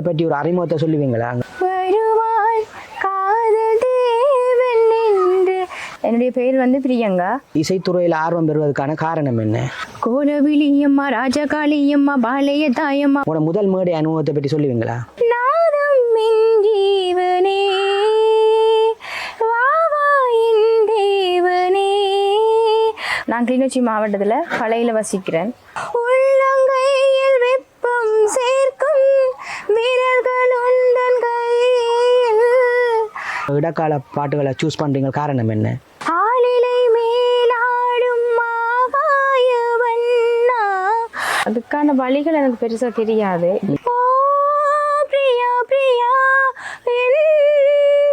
உங்களை பற்றி ஒரு அறிமுகத்தை சொல்லுவீங்களா? என்னுடைய பேர் வந்து பிரியங்கா. இசைத்துறையில் ஆர்வம் பெறுவதற்கான காரணம் என்ன? கோலவிலியம்மா ராஜகாளியம்மா பாளைய தாயம்மா. உங்களோட முதல் மேடை அனுபவத்தை பற்றி சொல்லுவீங்களா? நான் கிளிநொச்சி மாவட்டத்தில் பழையில வசிக்கிறேன். இடக்கால பாட்டுகளை சூஸ் பண்ணுறீங்க காரணம் என்ன? அதுக்கான வழிகள் எனக்கு பெருசா தெரியாது. ஓ பிரியா பிரியா. என்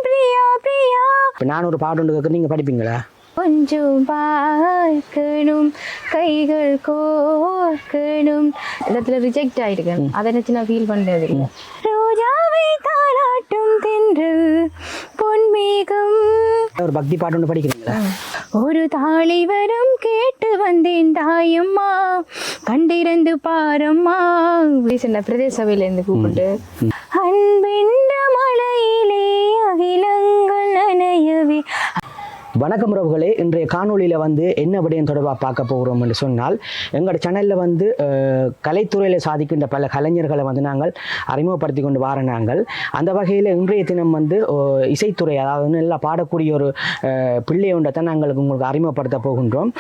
பிரியா பிரியா. இப்போ நான் ஒரு பாட்டு ஒன்று கேட்குறேன் நீங்கள் படிப்பீங்களா? கொஞ்சம் பார்க்கணும் கைகள் கோர்க்கணும். இடத்துல ரிஜெக்ட் ஆயிருக்கேன் அதை நினைச்சு நான் ஃபீல் பண்றது இல்ல. ரோஜாவை தாளாட்டும் தென்றல் பொன்மேகம். ஒரு பக்தி பாட்டு ஒன்று படிக்கிறீங்களா? ஒரு தாளி வரம் கேட்டு வந்தேன் தாயம்மா. கண்டிருந்து பாரம்மா. சின்ன பிரதேச சபையிலேருந்து கூப்பிட்டு. அன்பென்ற மலையிலே அகிலங்கள் நனையவே. வணக்கம் உறவுகளே இன்றைய காணொளியில் வந்து என்ன விடயம் தொடர்பாக பார்க்க போகிறோம் என்று சொன்னால் எங்களோட சேனலில் வந்து கலைத்துறையில் சாதிக்கின்ற பல கலைஞர்களை வந்து நாங்கள் அறிமுகப்படுத்தி கொண்டு வார நாங்கள். அந்த வகையில் இன்றைய தினம் வந்து இசைத்துறை அதாவது நல்லா பாடக்கூடிய ஒரு பிள்ளை ஒன்றை தான் நாங்கள் உங்களுக்கு அறிமுகப்படுத்த போகின்றோம்.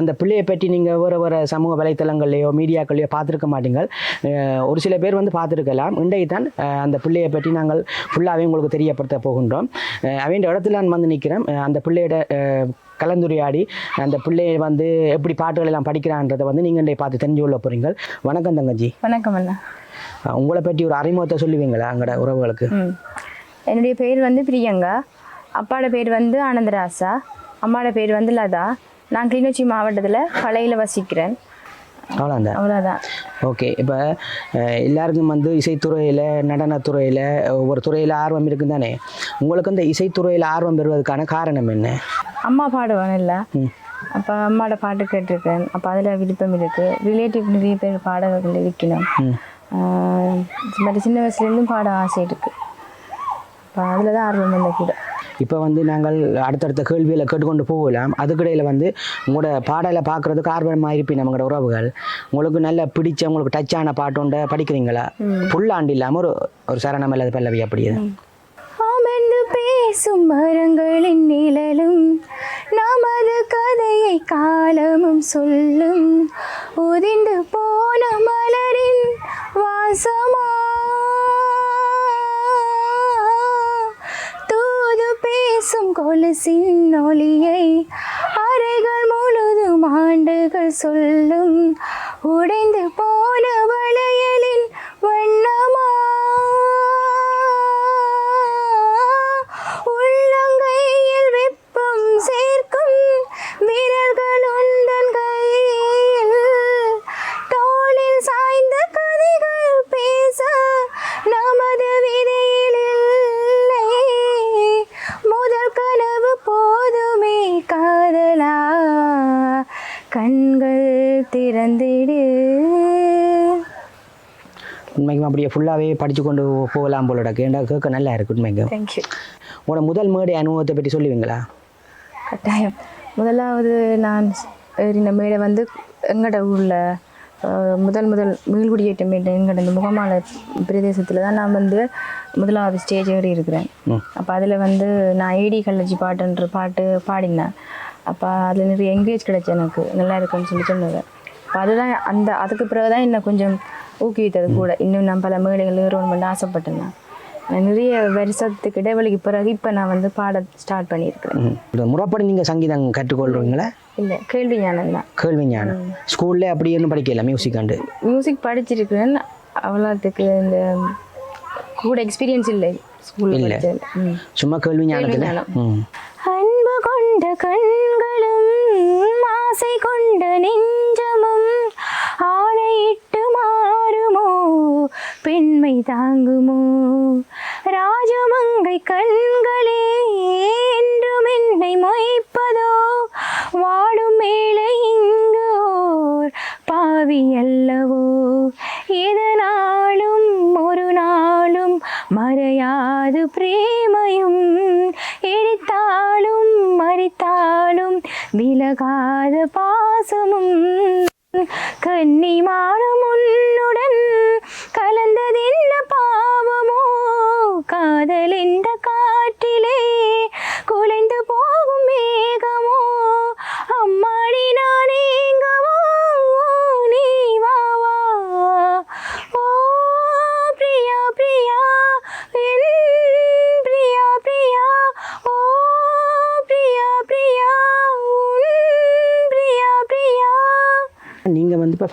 அந்த பிள்ளையை பற்றி நீங்கள் வேறு வேறு சமூக வலைத்தளங்கள்லையோ மீடியாக்கள்லையோ பார்த்துருக்க மாட்டீங்கள். ஒரு சில பேர் வந்து பார்த்துருக்கலாம். இன்றைக்கு தான் அந்த பிள்ளையை பற்றி நாங்கள் ஃபுல்லாகவே உங்களுக்கு தெரியப்படுத்த போகின்றோம். அவன் இடத்துல நான் வந்து நிற்கிறேன் அந்த அந்த பிள்ளையோட கலந்துரையாடி அந்த பிள்ளையை வந்து எப்படி பாட்டுகள் எல்லாம் படிக்கிறான்றதை வந்து நீங்கள் பார்த்து தெரிஞ்சு கொள்ள போகிறீங்க வணக்கம் தங்கச்சி. வணக்கம் அண்ணா. உங்களை பற்றி ஒரு அறிமுகத்தை சொல்லுவீங்களா எங்களோட உறவுகளுக்கு? என்னுடைய பேர் வந்து பிரியங்கா. அப்பாவோட பேர் வந்து ஆனந்தராசா. அம்மாவோட பேர் வந்து லதா. நான் கிளிநொச்சி மாவட்டத்தில் பழையில வசிக்கிறேன். அவ்வளோதான் அவ்வளோதான் ஓகே இப்போ எல்லாருக்கும் வந்து இசைத்துறையில் நடனத்துறையில் ஒவ்வொரு துறையில் ஆர்வம் இருக்குது தானே உங்களுக்கு அந்த இசைத்துறையில் ஆர்வம் பெறுவதற்கான காரணம் என்ன? அம்மா பாடுவாங்க இல்லை. அப்போ அம்மாவோட பாட்டு கேட்டிருக்கேன். அப்போ அதில் விருப்பம் இருக்குது ரிலேட்டிவ் நிறைய பேர் பாடகர்கள் இருக்கணும். ம். பட் சின்ன வயசுலேருந்தும் பாட ஆசை இருக்குது அப்போ அதில் தான் ஆர்வம் இல்லை கூட. இப்போ வந்து நாங்கள் அடுத்தடுத்த கேள்விகளை கேட்டுக்கொண்டு போகலாம். அதுக்கிடையில் வந்து உங்களோட பாடலை பார்க்குறதுக்கு ஆர்வமாக இருப்பீங்க நம்மளோட உறவுகள். உங்களுக்கு நல்ல பிடிச்ச உங்களுக்கு டச்சான பாட்டுண்ட படிக்கிறீங்களா? புல்லாண்டு இல்லாமல் ஒரு ஒரு சரணம் அல்லது பல்லவி அப்படி இது. அமர்ந்து பேசும் மரங்களின் நிழலும் நமது கதையை காலமும் சொல்லும். உதிந்து போன மலரின் வாசமா தூது பேசும் கொலுசின் ஒளியை அறைகள் முழுதும் ஆண்டுகள் சொல்லும். உடைந்து ஃபுல்லாகவே படித்து கொண்டு போகலாம் போல கேண்டா கேட்க நல்லா இருக்கு உண்மைக்கும் தேங்க்யூ உங்களோட முதல் மேடை அனுபவத்தை பற்றி சொல்லுவீங்களா? கட்டாயம். முதலாவது நான் ஏறின மேடை வந்து எங்கட ஊரில் முதல் முதல் மீள்குடியேற்ற மேடை எங்கட இந்த முகமால பிரதேசத்தில் தான் நான் வந்து முதலாவது ஸ்டேஜ் ஏறி இருக்கிறேன். அப்போ அதில் வந்து நான் ஏடி கல்லஜி பாட்டுன்ற பாட்டு பாடினேன். அப்போ அதில் நிறைய என்கரேஜ் கிடைச்சு எனக்கு. நல்லா இருக்குன்னு சொல்லி சொன்னது. அப்போ அதுதான் அந்த அதுக்கு பிறகு தான் என்னை கொஞ்சம் ஊக்குவித்தது கூட இன்னும் நான் பல மேடைகள் ஏறணும்னு ஆசைப்பட்டேன் நான். நான் நிறைய வருஷத்துக்கு இடைவெளிக்கு பிறகு இப்போ நான் வந்து பாட ஸ்டார்ட் பண்ணியிருக்கிறேன். இந்த முறைப்படி நீங்கள் சங்கீதம் கற்றுக்கொள்றீங்களா? இல்லை கேள்வி ஞானம் தான். கேள்வி ஞானம். ஸ்கூல்ல அப்படி என்ன படிக்கல மியூசிக் ஆண்டு? மியூசிக் படிச்சிருக்கிறேன். அவ்வளோத்துக்கு இந்த கூட எக்ஸ்பீரியன்ஸ் இல்லை. ஸ்கூலில். சும்மா கேள்வி ஞானத்தில்? ஞானம். அன்பு கொண்ட கண்களும்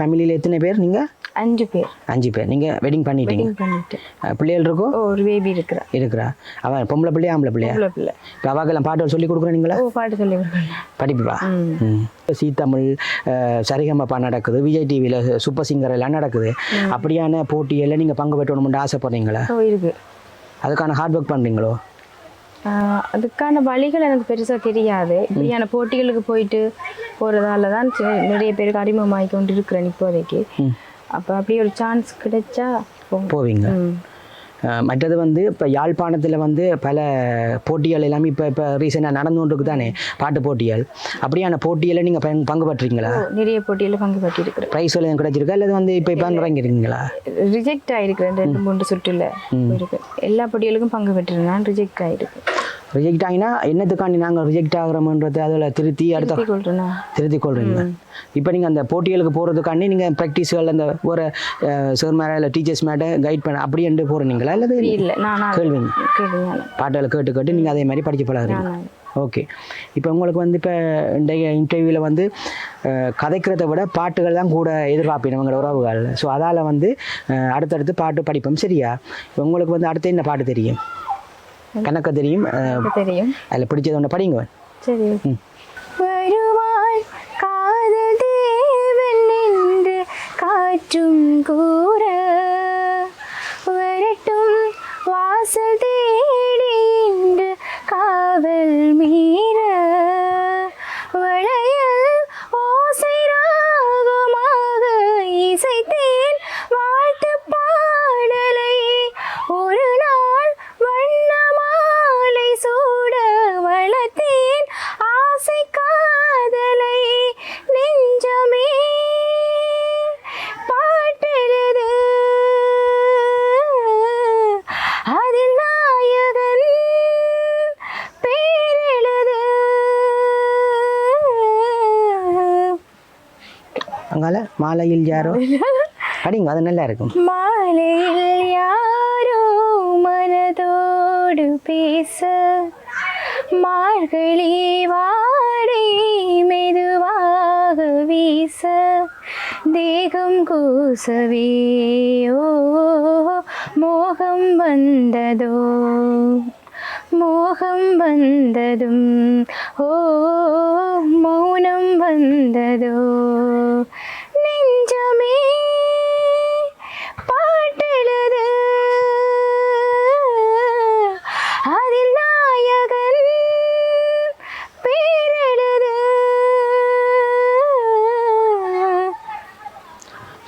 ஃபேமிலியில் எத்தனை பேர் நீங்கள் அஞ்சு பேர். அஞ்சு பேர். நீங்கள் வெட்டிங் பண்ணிட்டீங்க. பிள்ளைகள் இருக்கோ? ஒரு பேபி இருக்கிறா. இருக்கிறா. அவன் பொம்பளை பிள்ளையா ஆம்பளை பிள்ளையா? பிள்ளை. இப்போ அவாக்கெல்லாம் பாட்டு சொல்லி கொடுக்குறீங்களா ஓ பாட்டு சொல்லி கொடுக்கணும் படிப்புப்பா ம். சீ தமிழ் சரிகமப்பா நடக்குது. விஜய் டிவியில் சூப்பர் சிங்கர் எல்லாம் நடக்குது. அப்படியான போட்டியெல்லாம் நீங்கள் பங்கு பெற்றணும்னு ஆசைப்படுறீங்களா? இருக்கு. அதுக்கான ஹார்ட் ஒர்க் பண்ணுறீங்களோ அதுக்கான வழிகள் எனக்கு பெருசாக தெரியாது. இப்படியான போட்டிகளுக்கு போயிட்டு போகிறதால தான் நிறைய பேருக்கு அறிமுகமாகி கொண்டு இருக்கிறேன் இப்போதைக்கு அப்போ அப்படி ஒரு சான்ஸ் கிடைச்சா. போவீங்க. மற்றது வந்து இப்போ யாழ்ப்பாணத்தில் வந்து பல போட்டிகள் எல்லாமே இப்போ இப்போ ரீசெண்டாக நடந்து கொண்டு இருக்கு தானே பாட்டு போட்டிகள். அப்படியான போட்டியில் நீங்கள் பங்கு பங்கு பெற்றீங்களா ஓ, நிறைய போட்டியில் பங்கு பெற்று இருக்கிறேன் ப்ரைஸ் எல்லாம் கிடைச்சிருக்கா? அல்லது வந்து இப்போ இப்போ இறங்கிருக்கீங்களா ரிஜெக்ட் ஆகிருக்கிறேன் ரெண்டு மூன்று சுற்றுல இருக்கு எல்லா போட்டிகளுக்கும் பங்கு பெற்றிருந்தேன் ரிஜெக்ட் ஆகிருக்கு ரிஜெக்ட் ஆகினா என்னத்துக்காண்டி நாங்கள் ரிஜெக்ட் ஆகிறோம்ன்றது அதில் திருத்தி அடுத்த திருத்தி கொள்றீங்க இப்போ நீங்கள் அந்த போட்டிகளுக்கு போகிறதுக்காண்டி நீங்கள் ப்ராக்டிஸ்கள் அந்த ஒரு சார் மேலே இல்லை டீச்சர்ஸ் மேலே கைட் பண்ண அப்படின்ட்டு போகிறீங்களா அல்லது இல்லை கேள்விங்க. பாட்டுகளை கேட்டு கேட்டு நீங்கள் அதே மாதிரி படிச்சு பழகுறீங்க. ஓகே இப்போ உங்களுக்கு வந்து இப்போ இன்றைய இன்டர்வியூவில் வந்து கதைக்கிறதை விட பாட்டுகள் தான் கூட எதிர்பார்ப்பேன் உங்களோட உறவுகள் ஸோ அதால் வந்து அடுத்தடுத்து பாட்டு படிப்போம். சரியா? இப்போ உங்களுக்கு வந்து அடுத்து என்ன பாட்டு தெரியும்? கணக்க தெரியும் அஹ், எனக்கு தெரியும் அதில் பிடிச்சது ஒன்று படிங்க சரி ம். வருவாய் காதல் தேவன் என்று காற்றும் கூற மாலையில் யாரோ? படிங்க அது நல்லா இருக்கும். மாலையில் யாரோ மனதோடு பேச மார்கழி வாடை மெதுவாக வீச தேகம் கூசவே ஓ மோகம் வந்ததோ மோகம் வந்ததும் ஓ மௌனம் வந்ததோ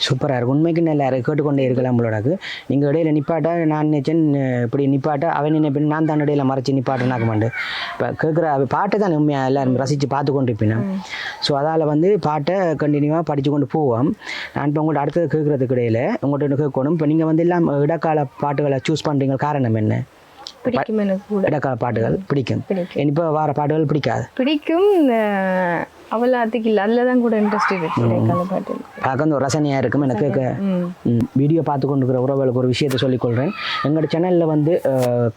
சூப்பராக இருக்கும். உண்மைக்கு நல்லா கேட்டுக்கொண்டே இருக்கலாம் நம்மளோடக்கு நீங்கள் இடையில நிப்பாட்டா நான் நினைச்சேன் இப்படி நிப்பாட்டா அவன் நினைப்பேன் நான் தான் இடையில மறைச்சி நிப்பாட்டுனாக்க மாட்டேன் இப்போ கேட்குற பாட்டை தான் உண்மையாக எல்லாரும் ரசித்து பார்த்து கொண்டு இருப்பேன் ஸோ அதால் வந்து பாட்டை கண்டினியூவாக படித்து கொண்டு போவோம். நான் இப்போ உங்கள்கிட்ட அடுத்தது கேட்குறதுக்கு இடையில உங்கள்கிட்ட கேட்கணும். இப்போ நீங்கள் வந்து எல்லாம் இடக்கால பாட்டுகளை சூஸ் பண்ணுறீங்க காரணம் என்ன? இடக்கால பாட்டுகள் பிடிக்கும். பிடிக்கும். இப்போ வர பாட்டுகள் பிடிக்காது? பிடிக்கும் அஹ், அவ்வளோ அதுக்கு இல்லை அதில் தான் கூட இன்ட்ரெஸ்ட் இருக்கு பார்க்க வந்து ஒரு ரசனையாக இருக்கும். எனக்கு வீடியோ பார்த்து கொண்டிருக்கிற உறவுகளுக்கு ஒரு விஷயத்தை சொல்லிக்கொள்கிறேன் எங்களோட சேனலில் வந்து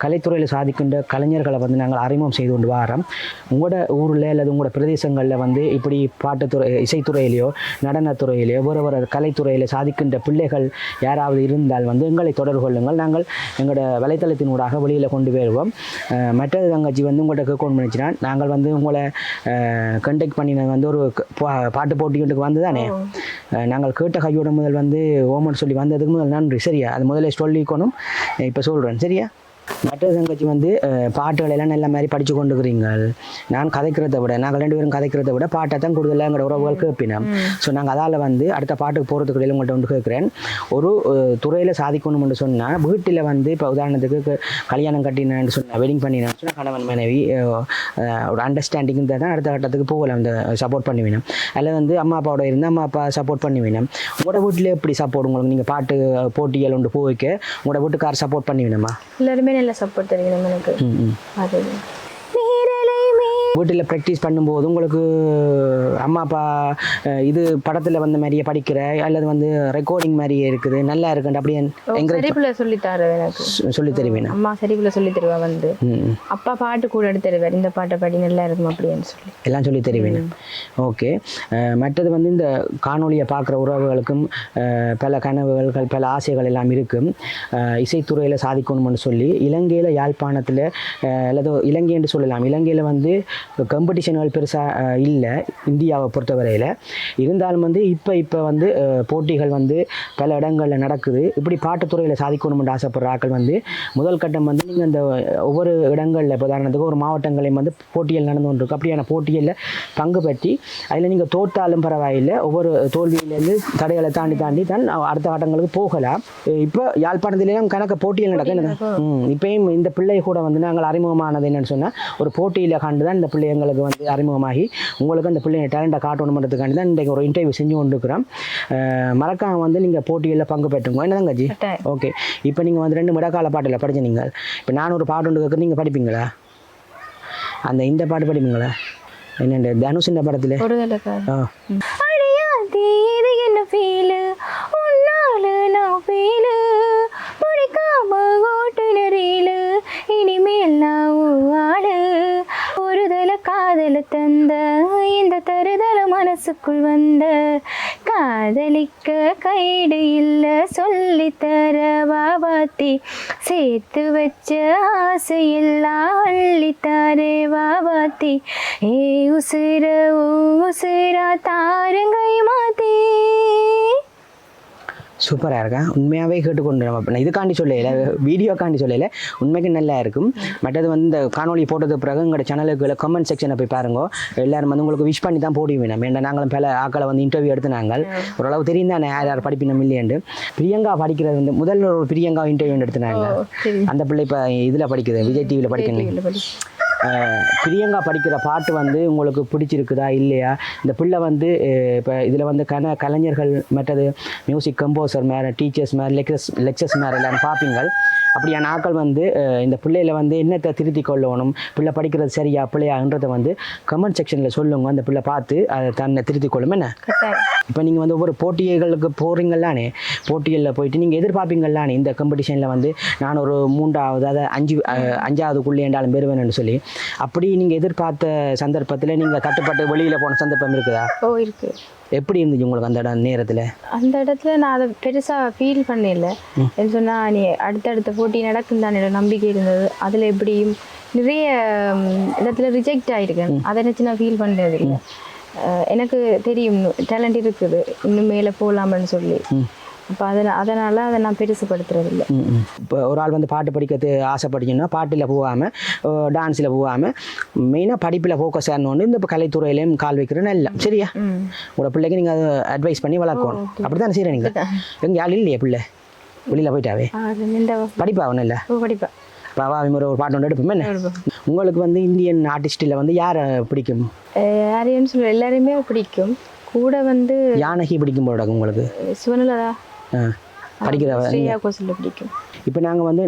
கலைத்துறையில் சாதிக்கின்ற கலைஞர்களை வந்து நாங்கள் அறிமுகம் செய்து கொண்டு வரோம். உங்களோட ஊரில் அல்லது உங்களோட பிரதேசங்களில் வந்து இப்படி பாட்டுத்துறை இசைத்துறையிலையோ நடனத்துறையிலையோ வேறு வேறு கலைத்துறையில் சாதிக்கின்ற பிள்ளைகள் யாராவது இருந்தால் வந்து எங்களை தொடர்பு கொள்ளுங்கள். நாங்கள் எங்களோட வலைத்தளத்தினூடாக வெளியில் கொண்டு வருவோம். மற்றது தங்கச்சி வந்து உங்கள்கிட்ட கேட்கணும் நினச்சினா நாங்கள் வந்து உங்களை கண்டெக்ட் பண்ணினது வந்து ஒரு பாட்டு போட்டிகளுக்கு வந்து தானே நாங்கள் கேட்ட கையோட முதல் வந்து ஓமன் சொல்லி வந்ததுக்கு முதல் நன்றி. சரியா? அது முதல்ல சொல்லிக்கணும். இப்போ சொல்கிறேன் சரியா? மற்ற தங்கச்சி வந்து பாட்டுகள் எல்லாம் நல்ல மாதிரி படித்து கொண்டுக்கிறீங்க நான் கதைக்கிறதை விட நாங்கள் ரெண்டு பேரும் கதைக்கிறதை விட பாட்டை தான் கூடுதலாக எங்களோட உறவுகள் கேட்பினோம். ஸோ நாங்கள் அதால் வந்து அடுத்த பாட்டுக்கு போகிறதுக்கு இடையில உங்கள்கிட்ட வந்து கேட்குறேன். ஒரு துறையில் சாதிக்கணும்னு சொன்னால் வீட்டில் வந்து இப்போ உதாரணத்துக்கு கல்யாணம் கட்டினேன்னு சொன்னால் வெட்டிங் பண்ணினேன்னு சொன்னால் கணவன் மனைவி ஒரு அண்டர்ஸ்டாண்டிங் தான் அடுத்த கட்டத்துக்கு போகலாம் அந்த சப்போர்ட் பண்ணி வேணும் அல்லது வந்து அம்மா அப்பாவோட இருந்தால் அம்மா அப்பா சப்போர்ட் பண்ணி வேணும் உங்களோட வீட்டில் எப்படி சப்போர்ட் உங்களுக்கு? நீங்கள் பாட்டு போட்டிகள் ஒன்று போய் வைக்க உங்களோட வீட்டுக்கார் சப்போர்ட் பண்ணி வேணுமா எல்லாருமே நல்ல சப்போர்ட் தெரியும் எனக்கு ம் ம் அது நீரலை மே வீட்டில் ப்ராக்டிஸ் பண்ணும்போது உங்களுக்கு அம்மா அப்பா இது படத்தில் வந்த மாதிரியே படிக்கிற அல்லது வந்து ரெக்கார்டிங் மாதிரியே இருக்குது நல்லா இருக்குன்னு அப்படியே சரிப்புல சொல்லி தர எனக்கு. சொல்லி தருவீனா அம்மா சரிப்புல சொல்லி தருவா வந்து. அப்பா பாட்டு கூட எடுத்து தருவார் இந்த பாட்டை படி நல்லா இருக்கும் அப்படின்னு சொல்லி. எல்லாம் சொல்லி தருவீங்க ஓகே. மற்றது வந்து இந்த காணொளியை பார்க்குற உறவுகளுக்கும் பல கனவுகள் பல ஆசைகள் எல்லாம் இருக்கும் இசைத்துறையில் சாதிக்கணும்னு சொல்லி இலங்கையில் யாழ்ப்பாணத்தில் அல்லது இலங்கை என்று சொல்லலாம். இலங்கையில் வந்து காம்படிஷன்கள் பெருசாக இல்லை. இந்தியாவை பொறுத்தவரையில். இருந்தாலும் வந்து இப்போ இப்போ வந்து போட்டிகள் வந்து பல இடங்களில் நடக்குது. இப்படி பாட்டுத்துறையில் சாதிக்கணும்னு ஆசைப்படுற ஆட்கள் வந்து முதல் கட்டம் வந்து நீங்கள் இந்த ஒவ்வொரு இடங்களில் இப்போ உதாரணத்துக்கு ஒரு மாவட்டங்களையும் வந்து போட்டிகள் நடந்து கொண்டிருக்கு. அப்படியான போட்டிகளில் பங்கு பற்றி அதில் நீங்கள் தோற்றாலும் பரவாயில்லை. ஒவ்வொரு தோல்வியிலேருந்து தடைகளை தாண்டி தாண்டி தான் அடுத்த கட்டங்களுக்கு போகலாம். இப்போ யாழ்ப்பாணத்திலேயும் கணக்க போட்டிகள் நடக்குது. இப்பயும் இந்த பிள்ளை கூட வந்து நாங்கள் அறிமுகமானது என்னன்னு சொன்னால் ஒரு போட்டியில் கண்டு தான் இந்த பிள்ளை எங்களுக்கு வந்து அறிமுகமாகி உங்களுக்கு அந்த பிள்ளைங்க டேலண்ட்டை காட்டணுன்றதுக்காண்டி தான் இன்றைக்கு ஒரு இன்டர்வியூ செஞ்சு கொண்டுருக்கிறோம். மறக்காம வந்து நீங்கள் போட்டிகளில் பங்கு பெற்றுங்க என்னதாங்க ஜி கட்டாயம். ஓகே இப்போ நீங்கள் வந்து ரெண்டு மிடக்கால பாட்டில் படிச்ச நீங்கள் இப்போ நான் ஒரு பாட்டு ஒன்று கேட்குறது நீங்கள் படிப்பீங்களா? அந்த இந்த பாட்டு படிப்பீங்களா? என்னண்டு தனுஷ் இந்த படத்தில்? ஆ அடியாதே இது என்ன ஃபீலு உன்னால நான் ஃபீலு பிடிக்காம ஓட்டுநரீலு இனிமேல் நான் உன் ஆளு ஒரு தல காதல தந்த இந்த தருதல மனசுக்குள் வந்த காதலிக்க கைடு இல்ல தர வாவாத்தி சேர்த்து வச்ச ஆசையில்லா அள்ளி தரே வாவாத்தி ஏ உசுர உசுரா தாருங்கை மாத்தி. சூப்பராக இருக்கா? உண்மையாகவே கேட்டுக்கொண்டு நம்ம நான் இதுக்காண்டி சொல்லல வீடியோக்காண்டி சொல்லல. உண்மைக்கு நல்லா இருக்கும். மற்றது வந்து இந்த காணொளி போட்டது பிறகு எங்களோட சேனலுக்கு கமெண்ட் செக்ஷனை போய் பாருங்க. எல்லாரும் வந்து உங்களுக்கு விஷ் பண்ணி தான் போடுவீங்க. நம்ம ஏன்னா நாங்களும் பல ஆக்களை வந்து இன்டர்வியூ எடுத்து நாங்கள் ஓரளவு தெரியும் தானே யார் யார் படிப்பினோம் இல்லையாண்டு பிரியங்கா படிக்கிறது வந்து முதல்ல ஒரு பிரியங்கா இன்டர்வியூ எடுத்துனாங்க. சரி. அந்த பிள்ளை இப்போ இதில் படிக்குது விஜய் டிவியில் படிக்கணும் பிரியங்கா படிக்கிற பாட்டு வந்து உங்களுக்கு பிடிச்சிருக்குதா? இல்லையா? இந்த பிள்ளை வந்து இப்போ இதில் வந்து கன கலைஞர்கள் மற்றது மியூசிக் கம்போசர் மேலே டீச்சர்ஸ் மேலே லெக்சர்ஸ் லெக்சர்ஸ் மேலே எல்லாரும் பார்ப்பீங்க அப்படியான ஆட்கள் வந்து இந்த பிள்ளையில வந்து என்னத்தை திருத்தி கொள்ளணும்? பிள்ளை படிக்கிறது சரியா பிள்ளையான்றதை வந்து கமெண்ட் செக்ஷனில் சொல்லுங்க. அந்த பிள்ளை பார்த்து அதை தன்னை திருத்தி கொள்ளும். என்ன? இப்போ நீங்கள் வந்து ஒவ்வொரு போட்டிகளுக்கு போகிறீங்களானே போட்டிகளில் போயிட்டு நீங்கள் எதிர்பார்ப்பீங்களானே? இந்த காம்படிஷனில் வந்து நான் ஒரு மூன்றாவது அதாவது அஞ்சு அஞ்சாவதுக்குள்ளே என்றாலும் பெறுவேன்னு சொல்லி அப்படி நீங்கள் எதிர்பார்த்த சந்தர்ப்பத்தில் நீங்கள் தட்டுப்பட்டு வெளியில் போன சந்தர்ப்பம் இருக்குதா? ஓ இருக்கு. எப்படி இருந்துச்சு உங்களுக்கு அந்த இடம் நேரத்தில்? அந்த இடத்துல நான் அதை பெருசாக ஃபீல் பண்ணல என்ன சொன்னால் நீ அடுத்தடுத்த போட்டி நடக்கும் தான் என்னோட நம்பிக்கை இருந்தது. அதில் எப்படியும் நிறைய இடத்துல ரிஜெக்ட் ஆயிருக்கேன். அதை நினச்சி நான் ஃபீல் பண்ணது இல்லை எனக்கு தெரியும் டேலண்ட் இருக்குது. இன்னும் மேலே போகலாமன்னு சொல்லி. அப்போ அதனால் அதனால் அதை நான் பெருசுப்படுத்துறது இல்லை இப்போ ஒரு ஆள் வந்து பாட்டு படிக்கிறது ஆசைப்பட்டீங்கன்னா பாட்டில் போகாமல் டான்ஸில் போகாமல் மெயினாக படிப்பில் ஃபோக்கஸ் ஆகணுன்னு இந்த இப்போ கலைத்துறையிலையும் கால் வைக்கிறேன்னு இல்லை சரியா? உங்களோட பிள்ளைக்கு நீங்கள் அதை அட்வைஸ் பண்ணி வளர்க்கணும். அப்படி தானே செய்கிறேன் நீங்கள் எங்கே ஆள் இல்லையே பிள்ளை? வெளியில் போயிட்டாவே? படிப்பா அவன் இல்லை ஓ படிப்பேன் பாவா ஒரு ஒரு பாட்டு ஒன்று எடுப்போம் என்ன? உங்களுக்கு வந்து இந்தியன் ஆர்டிஸ்டில் வந்து யாரை பிடிக்கும்? யாரையும் சொல்ல எல்லாரையுமே பிடிக்கும். கூட வந்து யானகி பிடிக்கும் போல உங்களுக்கு? சிவனலதா. ஆ படிக்கிறவ ஸ்ரீயா கோசல்ல பிடிக்கும். இப்போ நாங்கள் வந்து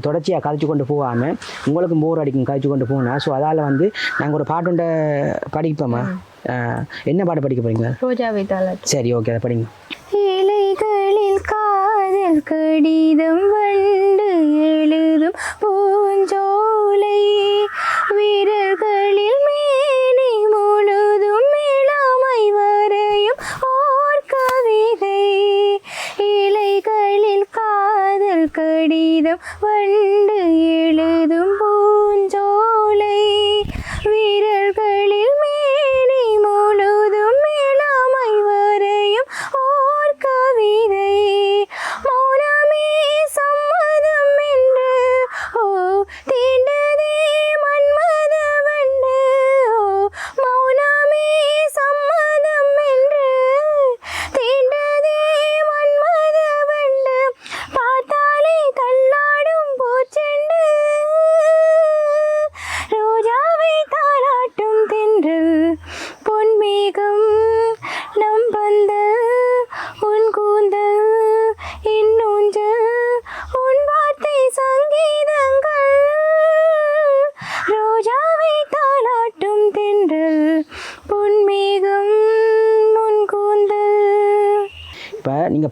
தொடர்ச்சியாக கதைச்சு கொண்டு போகாமல் உங்களுக்கு போர் அடிக்கும் கதைச்சு கொண்டு போனால் ஸோ அதால் வந்து நாங்கள் ஒரு பாட்டுண்ட படிப்போமா? ஆ, என்ன பாட்டு படிக்க போறீங்க? ரோஜாவை சரி ஓகே அதை படிங்க. இலைகளில் காதல் கடிதம் வண்டு எழுதும் பூஞ்சோலை. காதல் கடிதம் வண்டு எழுதும்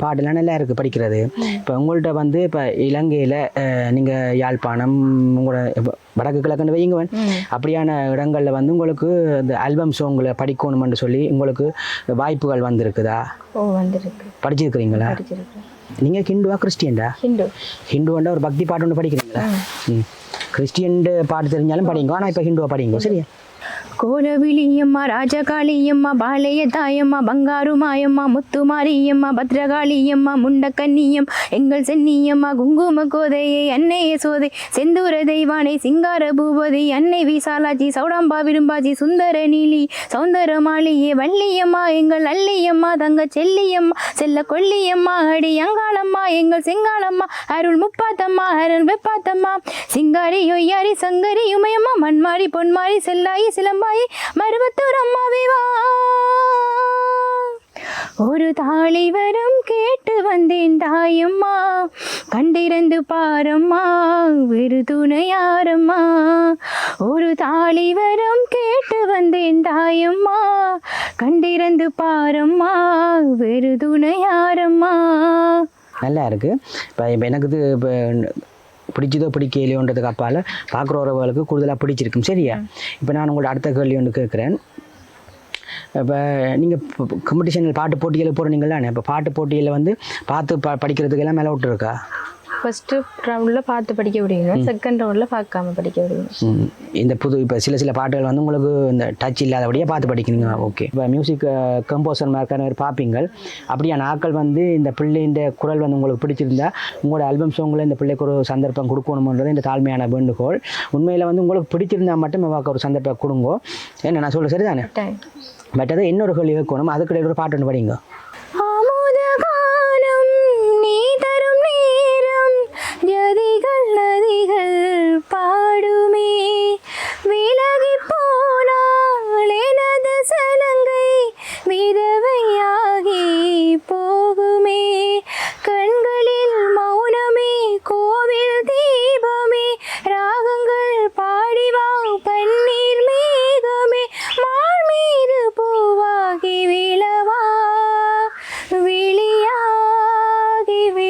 பாட்டெல்லாம் நல்லா இருக்குது படிக்கிறது. இப்போ உங்கள்கிட்ட வந்து இப்போ இலங்கையில் நீங்கள் யாழ்ப்பாணம் உங்களோட வடக்கு கிழக்குன்னு வைங்க அப்படியான இடங்களில் வந்து உங்களுக்கு இந்த ஆல்பம் சாங்களை படிக்கணும்னு சொல்லி உங்களுக்கு வாய்ப்புகள் வந்திருக்குதா? ஓ வந்திருக்கு. படிச்சிருக்கிறீங்களா? படிச்சிருக்கு நீங்கள் ஹிந்துவா கிறிஸ்டியன்டா? ஹிந்து. ஹிந்துவண்டா ஒரு பக்தி பாட்டு ஒன்று படிக்கிறீங்களா? கிறிஸ்டியன் பாட்டு தெரிஞ்சாலும் படிங்க. ஆனால் இப்போ ஹிந்துவா படிங்க சரியா? கோலவிலியம்மா ராஜகாளியம்மா பாலைய தாயம்மா பங்காரு மாயம்மா முத்துமாரியம்மா பத்ரகாளியம்மா முண்டக்கன்னியம் எங்கள் சென்னியம்மா குங்கும கோதையை அன்னையே சோதை செந்தூர தெய்வானை சிங்கார பூபதி அன்னை விசாலாஜி சௌடாம்பா விரும்பாஜி சுந்தர நீலி சௌந்தரமாளியே வள்ளியம்மா எங்கள் அல்லியம்மா தங்க செல்லியம்மா செல்ல கொல்லியம்மா அடி அங்காளம்மா எங்கள் செங்காளம்மா அருள் முப்பாத்தம்மா அருள் வெப்பாத்தம்மா சிங்காரி ஒய்யாரி சங்கரி உமையம்மா மண்மாரி பொன்மாரி செல்லாயி சிலம்பா சிலம்பாயி மருவத்தூர் அம்மாவே வா ஒரு தாளி வரம் கேட்டு வந்தேன் தாயம்மா கண்டிருந்து பாரம்மா வெறு துணையாரம்மா ஒரு தாளி வரம் கேட்டு வந்தேன் தாயம்மா கண்டிருந்து பாரம்மா வெறு துணையாரம்மா நல்லா இருக்குது இப்போ இப்போ எனக்கு இது இப்போ பிடிச்சதோ பிடிக்கலையோன்றதுக்கு அப்பால் பார்க்குறவர்களுக்கு கூடுதலாக பிடிச்சிருக்கும். சரியா? இப்போ நான் உங்களோட அடுத்த கேள்வி ஒன்று கேட்குறேன் இப்போ நீங்கள் காம்படிஷனில் பாட்டு போட்டியில் போகிறீங்களா இப்போ பாட்டு போட்டியில் வந்து பார்த்து ப படிக்கிறதுக்கு எல்லாம் மேலே விட்டு இருக்கா? ஃபர்ஸ்ட் ரவுண்டில் பார்த்து படிக்க விடுவீங்க செகண்ட் ரவுண்டில் பார்க்காம படிக்க விடுவீங்க. இந்த புது இப்போ சில சில பாட்டுகள் வந்து உங்களுக்கு இந்த டச் இல்லாதபடியே பார்த்து படிக்கணுங்க ஓகே இப்போ மியூசிக் கம்போசர் மாதிரி பார்ப்பீங்கள் அப்படியான ஆட்கள் வந்து இந்த பிள்ளைன்ற குரல் வந்து உங்களுக்கு பிடிச்சிருந்தா உங்களோட ஆல்பம் சாங்கில் இந்த பிள்ளைக்கு ஒரு சந்தர்ப்பம் கொடுக்கணுமன்றது இந்த தாழ்மையான வேண்டுகோள். உண்மையில் வந்து உங்களுக்கு பிடிச்சிருந்தா மட்டும் இவாக்கு ஒரு சந்தர்ப்பம் கொடுங்கோ. என்ன நான் சொல்ல சரிதானே? பட் அதை இன்னொரு கேள்வி கேட்கணும். அதுக்கு ஒரு பாட்டு ஒன்று படிங்க. ആകെ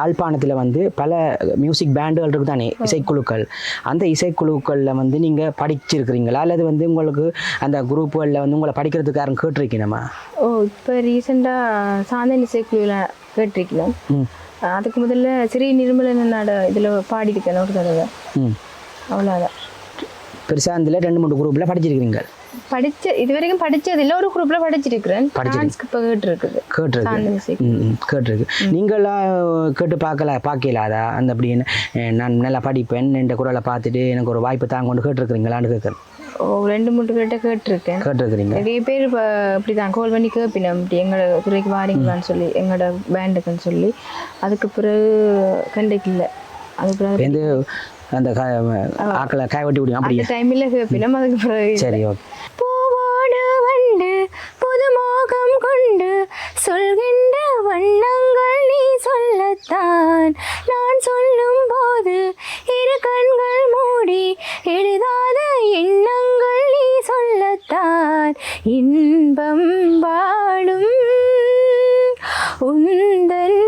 யாழ்ப்பாணத்தில் வந்து பல மியூசிக் பேண்டுகள் இருக்கு தானே இசைக்குழுக்கள். அந்த இசைக்குழுக்களில் வந்து நீங்கள் படிச்சிருக்கிறீங்களா? அல்லது வந்து உங்களுக்கு அந்த குரூப்புகளில் வந்து உங்களை படிக்கிறதுக்கு யாரும் கேட்டிருக்கீங்கம்மா ஓ இப்போ ரீசெண்டாக சாந்தன் இசைக்குழுவில் கேட்டிருக்கேன் ம். அதுக்கு முதல்ல ஸ்ரீ நிர்மலனோட இதில் பாடியிருக்கேன் ஒரு தடவை. ம். அவ்வளோதான் பெருசாக அதில் ரெண்டு மூணு குரூப்பில் படிச்சிருக்கிறீங்க. படிச்ச இது வரைக்கும் படிச்சது இல்லை ஒரு குரூப்பில் படிச்சிருக்கிறேன் டான்ஸ்க்கு இப்போ கேட்டிருக்குது. கேட்டிருக்கு. கேட்டிருக்கு நீங்களாம் கேட்டு பார்க்கல பார்க்கலாதா அந்த அப்படின்னு நான் நல்லா படிப்பேன். இந்த குரலை பார்த்துட்டு எனக்கு ஒரு வாய்ப்பு தாங்க கொண்டு கேட்டிருக்கிறீங்களான்னு கேட்குறேன். ஓ ரெண்டு மூணு கிட்ட கேட்டிருக்கேன். கேட்டிருக்கிறீங்க. நிறைய பேர் இப்போ இப்படி தான் கால் பண்ணி கேட்பினோம் இப்படி எங்களோட துறைக்கு வாரீங்களான்னு சொல்லி எங்களோட பேண்டுக்குன்னு சொல்லி. அதுக்கு பிறகு கண்டுக்கு இல்லை அதுக்கு பிறகு அந்த ஆக்களை காய வெட்டி விடுவோம் அப்படியே. அந்த டைமில் கேட்பினோம் அதுக்கு பிறகு. சரி ஓகே. பூவோடு வண்டு புது மோகம் கொண்டு சொல்கின்ற வண்ணங்கள் நீ சொல்லத்தான். நான் சொல்லும் போது இரு கண்கள் மூடி எழுதாத எண்ணங்கள் நீ சொல்லத்தான். இன்பம் வாழும் உந்தன்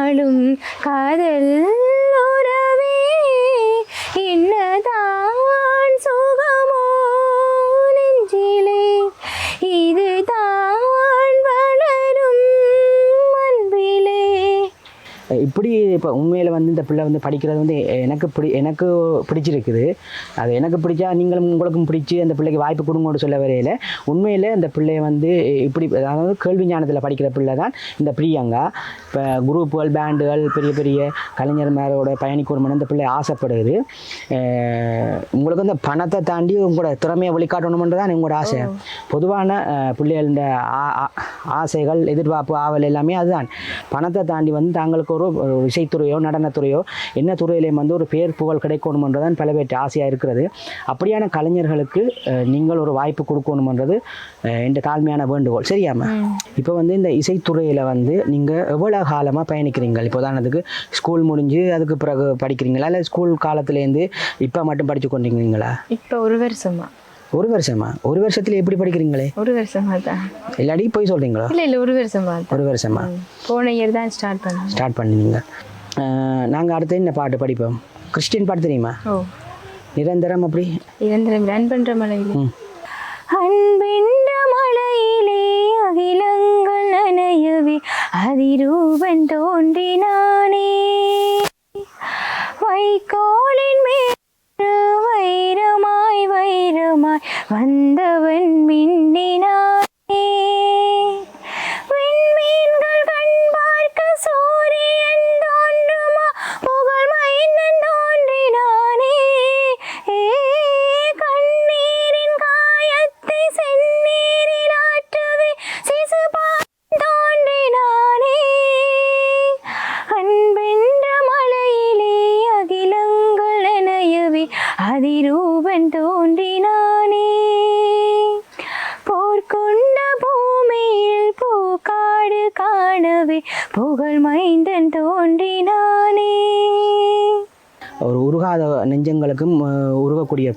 നാളും കാതൽ ഓരോ இப்போ உண்மையில் வந்து இந்த பிள்ளை வந்து படிக்கிறது வந்து எனக்கு பிடி எனக்கு பிடிச்சிருக்குது. அது எனக்கு பிடிச்சா நீங்களும் உங்களுக்கும் பிடிச்சி அந்த பிள்ளைக்கு வாய்ப்பு கொடுங்கன்னு சொல்ல வரையில் உண்மையில் இந்த பிள்ளைய வந்து இப்படி அதாவது கேள்வி ஞானத்தில் படிக்கிற பிள்ளை தான் இந்த பிரியங்கா. இப்போ குரூப்புகள் பேண்டுகள் பெரிய பெரிய கலைஞர்மாரோட பயணிக்கணும்னு இந்த பிள்ளை ஆசைப்படுது. உங்களுக்கு இந்த பணத்தை தாண்டி உங்களோட திறமையை வெளிக்காட்டணுமென்று தான் உங்களோட ஆசை. பொதுவான பிள்ளைகளோட ஆசைகள் எதிர்பார்ப்பு ஆவல் எல்லாமே அதுதான். பணத்தை தாண்டி வந்து தாங்களுக்கு ஒரு ஒரு இசைத்துறையோ நடனத்துறையோ என்ன துறையிலையும் வந்து ஒரு பேர் புகழ் கிடைக்கணுமென்றதான் பல பேர்ட்ட ஆசையாக இருக்கிறது. அப்படியான கலைஞர்களுக்கு நீங்கள் ஒரு வாய்ப்பு கொடுக்கணுமென்றது என்ற தாழ்மையான வேண்டுகோள். சரியாம்மா இப்போ வந்து இந்த இசைத்துறையில் வந்து நீங்கள் எவ்வளோ காலமாக பயணிக்கிறீங்க? இப்போ உதாரணத்துக்கு ஸ்கூல் முடிஞ்சு அதுக்கு பிறகு படிக்கிறீங்களா? இல்லை ஸ்கூல் காலத்துலேருந்து இப்போ மட்டும் படித்து கொண்டிருக்கிறீங்களா? இப்போ ஒரு வருஷமா ஒரு வருஷமா? ஒரு வருஷத்துல எப்படி படிக்கிறீங்களே? ஒரு வருஷமா தான். இல்லாட்டி போய் சொல்கிறீங்களா இல்லை இல்லை ஒரு வருஷமா ஒரு வருஷமா? போன இயர் தான் ஸ்டார்ட் பண்ணேன் ஸ்டார்ட் பண்ணினீங்க நாங்கள் அடுத்து என்ன பாட்டு படிப்போம்? கிறிஸ்டின் பாட்டு தெரியுமா? நிரந்தரம் அப்படி? நிரந்தரம் ரன் பண்ற மலையிலே. அன்பின்ற மலையிலே அகிலங்கள் நனையவே அதிரூபன் தோன்றினானே. வைக்கோலின் மேல் வந்தவன்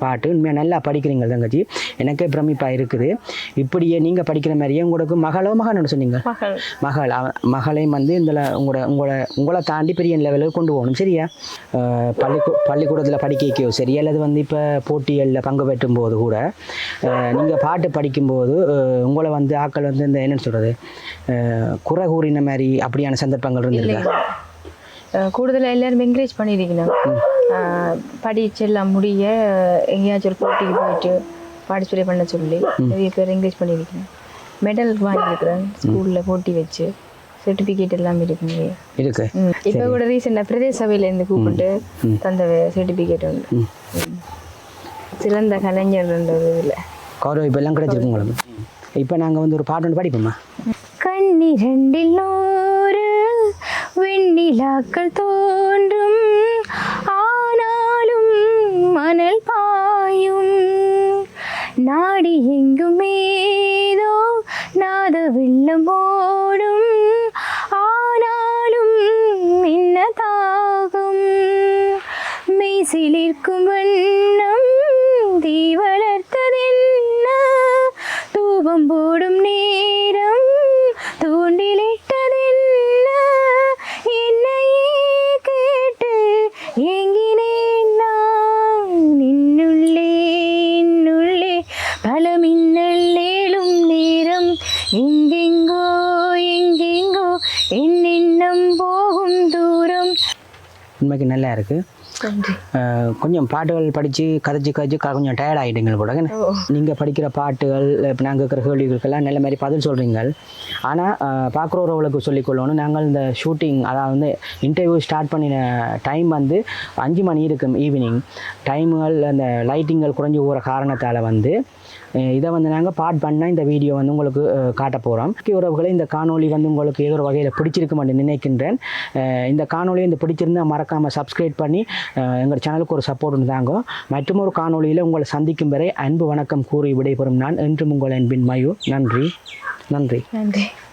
பாட்டு. உண்மையாக நல்லா படிக்கிறீங்க தங்கச்சி எனக்கே பிரமிப்பாக இருக்குது. இப்படியே நீங்கள் படிக்கிற மாதிரியே உங்களுக்கு மகளோ மகன் சொன்னீங்க? மகள். மகளையும் வந்து இந்த உங்களோட உங்களை உங்களை தாண்டி பெரிய லெவலுக்கு கொண்டு போகணும். சரியா? பள்ளிக்கூ பள்ளிக்கூடத்தில் படிக்க வைக்கோ சரி அல்லது வந்து இப்போ போட்டிகளில் பங்கு பெற்றும் போது கூட நீங்கள் பாட்டு படிக்கும்போது உங்களை வந்து ஆட்கள் வந்து இந்த என்னன்னு சொல்கிறது குறை கூறின மாதிரி அப்படியான சந்தர்ப்பங்கள் இருந்திருக்கா? கூடுதலாக எல்லாரும் என்கரேஜ் பண்ணியிருக்கணும் அஹ் படிச்சு எல்லாம் முடிய எங்கேயாச்சும் ஒரு போட்டிக்கு போயிட்டு பார்ட்டிசிபேட் பண்ண சொல்லி நிறைய பேர் என்கரேஜ் பண்ணியிருக்கணும் மெடல் வாங்கியிருக்கிறேன் ஸ்கூலில் போட்டி வச்சு. சர்டிஃபிகேட் எல்லாம் இருக்கு. நிறைய இருக்கு. இப்போ கூட ரீசெண்டாக பிரதேச சபையிலேருந்து கூப்பிட்டு தந்த சர்டிஃபிகேட் உண்டு. சிறந்த கலைஞர்ன்றது இதில். கௌரவ இப்போ எல்லாம் கிடைச்சிருக்கு உங்களுக்கு? இப்போ நாங்கள் வந்து ஒரு பாட்டு ஒன்று படிப்போம்மா கண்ணிரண்டில் நூறு வெண்ணிலாக்கள் தோன்றும் மணல் பாயும். நாடி எங்கும் ஏதோ நாத வெள்ளம் எங்கெங்கோ எங்கெங்கோ என்னென்னம் போகும் தூரம். உண்மைக்கு நல்லா இருக்குது கொஞ்சம் பாட்டுகள் படித்து கதைச்சு கதைச்சு கொஞ்சம் டயர்ட் ஆகிட்டீங்க ஓ. நீங்கள் படிக்கிற பாட்டுகள் இப்போ நாங்கள் இருக்கிற கேள்விகளுக்கெல்லாம் நல்ல மாதிரி பதில் சொல்கிறீங்க ஆனால் பார்க்குறவர்களுக்கு சொல்லிக்கொள்ளணும் நாங்கள் இந்த ஷூட்டிங் அதாவது வந்து இன்டர்வியூ ஸ்டார்ட் பண்ணின டைம் வந்து அஞ்சு மணி இருக்கும் ஈவினிங் டைமுகள் அந்த லைட்டிங்கள் குறைஞ்சி போகிற காரணத்தால் வந்து இதை வந்து நாங்கள் பாட் பண்ணால் இந்த வீடியோ வந்து உங்களுக்கு காட்ட போகிறோம் உறவுகளை இந்த காணொளி வந்து உங்களுக்கு ஏதோ ஒரு வகையில் பிடிச்சிருக்கும் என்று நினைக்கின்றேன். இந்த காணொலியை இந்த பிடிச்சிருந்தா மறக்காமல் சப்ஸ்கிரைப் பண்ணி எங்கள் சேனலுக்கு ஒரு சப்போர்ட் தாங்க. மற்றும் ஒரு காணொலியில் உங்களை சந்திக்கும் வரை அன்பு வணக்கம் கூறி விடைபெறும் நான் என்றும் உங்கள் அன்பின் மயு நன்றி. நன்றி. நன்றி.